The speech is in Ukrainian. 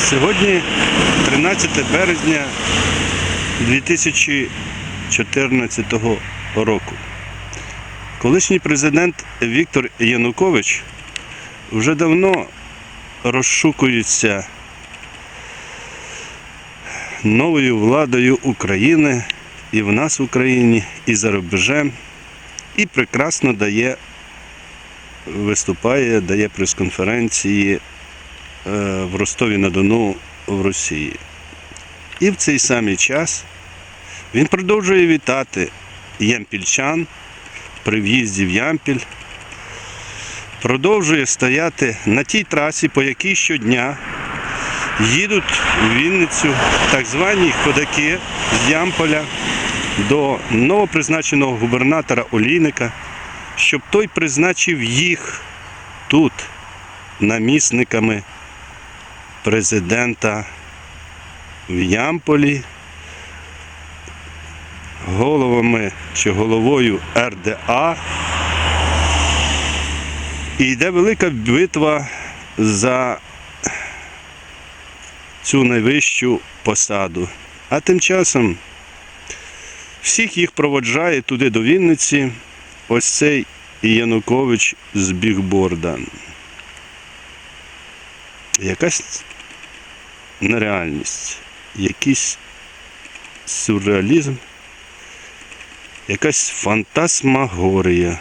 Сьогодні 13 березня 2014 року. Колишній президент Віктор Янукович вже давно розшукується новою владою України і в нас в Україні, і за рубежем, і прекрасно дає, виступає, дає прес-конференції в Ростові-на-Дону в Росії. І в цей самий час він продовжує вітати ямпільчан при в'їзді в Ямпіль, продовжує стояти на тій трасі, по якій щодня їдуть у Вінницю так звані ходаки з Ямполя до новопризначеного губернатора Олійника, щоб той призначив їх тут намісниками президента в Ямполі, головами чи головою РДА. І йде велика битва за цю найвищу посаду. А тим часом всіх їх проводжає туди до Вінниці ось цей Янукович з бігборда. Якась нереальність, якийсь сюрреалізм, якась фантасмагорія.